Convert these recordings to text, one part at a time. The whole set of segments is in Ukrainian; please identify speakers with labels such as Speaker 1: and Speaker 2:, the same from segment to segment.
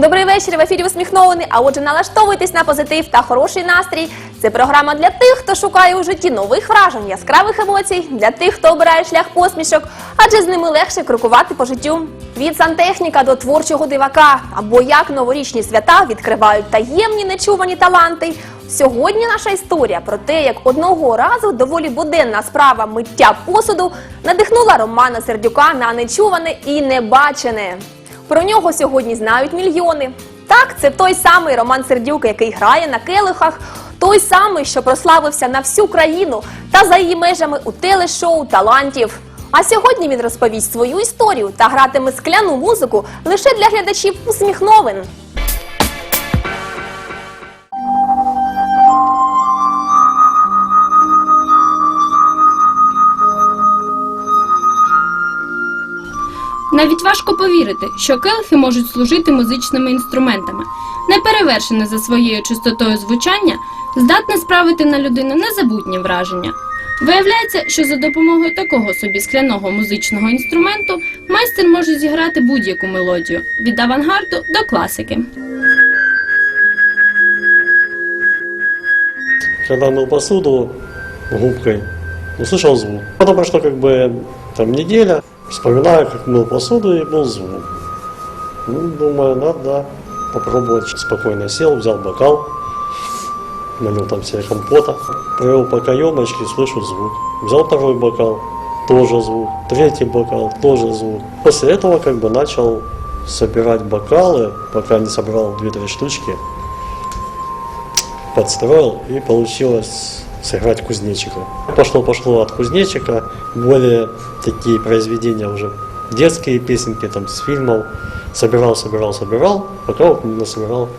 Speaker 1: Добрий вечір. В ефірі усміхнований. А отже, налаштовуйтесь на позитив та хороший настрій. Це програма для тих, хто шукає у житті нових вражень, яскравих емоцій, для тих, хто обирає шлях посмішок, адже з ними легше крокувати по життю. Від сантехніка до творчого дивака, або як новорічні свята відкривають таємні нечувані таланти. Сьогодні наша історія про те, як одного разу доволі буденна справа миття посуду надихнула Романа Сердюка на нечуване і небачене. Про нього сьогодні знають мільйони. Так, це той самий Роман Сердюк, який грає на келихах, той самий, що прославився на всю країну та за її межами у телешоу талантів. А сьогодні він розповість свою історію та гратиме скляну музику лише для глядачів усміхновин.
Speaker 2: Навіть важко повірити, що келихи можуть служити музичними інструментами. Неперевершене за своєю чистотою звучання, здатне справити на людину незабутні враження. Виявляється, що за допомогою такого собі скляного музичного інструменту майстер може зіграти будь-яку мелодію від авангарду до класики.
Speaker 3: Когда мыл посуду губкой, услышал звук. Потом прошло как бы там неделя, Вспоминаю, как мыл посуду и был звук. Ну, думаю, надо попробовать. Спокойно сел, взял бокал, налил там себе компота, провел по каемочке, слышу звук. Взял второй бокал, тоже звук. Третий бокал, тоже звук. После этого как бы начал собирать бокалы, пока не собрал 2-3 штучки подстроил и получилось сыграть кузнечика. Пошло-пошло от кузнечика, более такие произведения уже, детские песенки там с фильмов, собирал, собирал, собирал, пока вот насобирал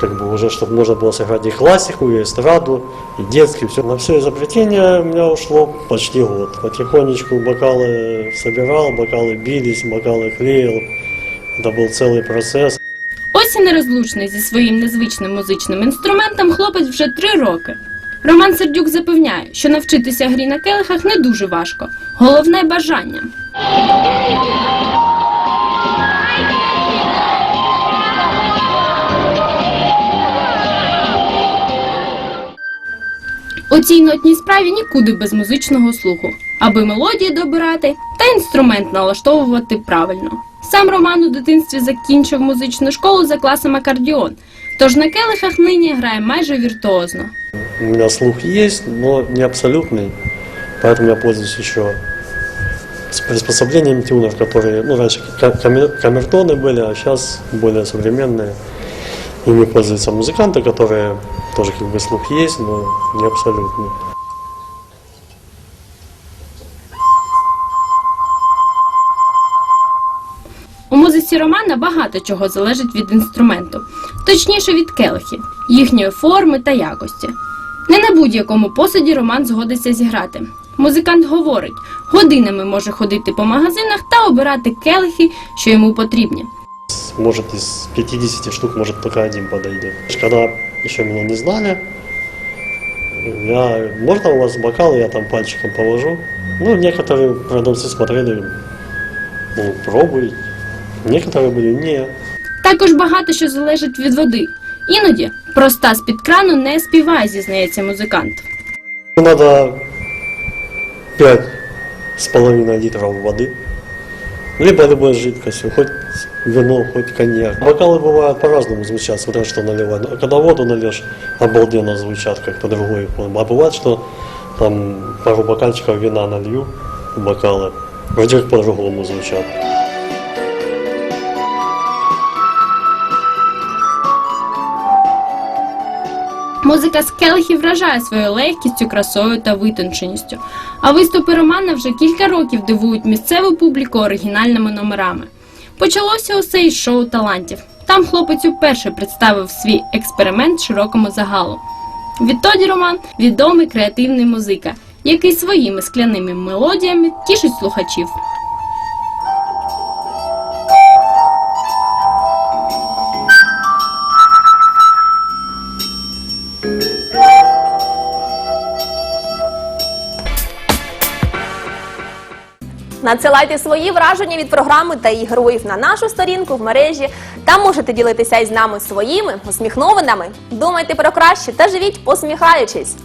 Speaker 3: как бы уже, чтобы можно было сыграть и классику, и эстраду, и детский, все. На все изобретение у меня ушло почти год. Потихонечку бокалы собирал, бокалы бились, бокалы клеил. Это был целый процесс.
Speaker 2: Ось і нерозлучний зі своїм незвичним музичним інструментом хлопець вже три роки. Роман Сердюк запевняє, що навчитися грі на келихах не дуже важко. Головне бажання. У цій нотній справі нікуди без музичного слуху, аби мелодії добирати та інструмент налаштовувати правильно. Сам Роман у дитинстві закінчив музичну школу за класом акордіон, тож на келихах нині грає майже віртуозно
Speaker 3: У меня слух есть, но не абсолютный, поэтому я пользуюсь еще с приспособлением тюнер, которые, ну, раньше ка- камер- камертоны были, а сейчас более современные. Ими пользуются музыканты, которые тоже как бы слух есть, но не абсолютный.
Speaker 2: У музиці Романа багато чого залежить від інструменту, точніше від келихів, їхньої форми та якості. Не на будь-якому посуді Роман згодиться зіграти. Музикант говорить, годинами може ходити по магазинах та обирати келихи, що йому потрібні.
Speaker 3: Может, из 50 штук, может, только один подойдет. Когда еще меня не знали, я, можно у вас бокал, я там пальчиком положу. Ну, некоторые продавцы смотрели, ну, пробуй. Некоторые были, не.
Speaker 2: Також багато що залежить від води. Іноді проста з-під крану не співає, зізнається музикант.
Speaker 3: Надо 5 с половиной литров воды. Либо любой жидкостью, хоть вино, хоть коньяк. Бокалы бывают по-разному звучат, смотря что наливать. Но Когда воду нальешь, обалденно звучат, как по-другому. А бывает, что там пару бокальчиков вина налью в бокалы, вроде как по-другому звучат.
Speaker 2: Музика з келихів вражає своєю легкістю, красою та витонченістю. А виступи Романа вже кілька років дивують місцеву публіку оригінальними номерами. Почалося усе із шоу талантів. Там хлопець уперше представив свій експеримент широкому загалу. Відтоді Роман відомий креативний музика, який своїми скляними мелодіями тішить слухачів.
Speaker 1: Надсилайте свої враження від програми та її героїв на нашу сторінку в мережі. Там можете ділитися із нами своїми усміхнованими. Думайте про краще та живіть посміхаючись.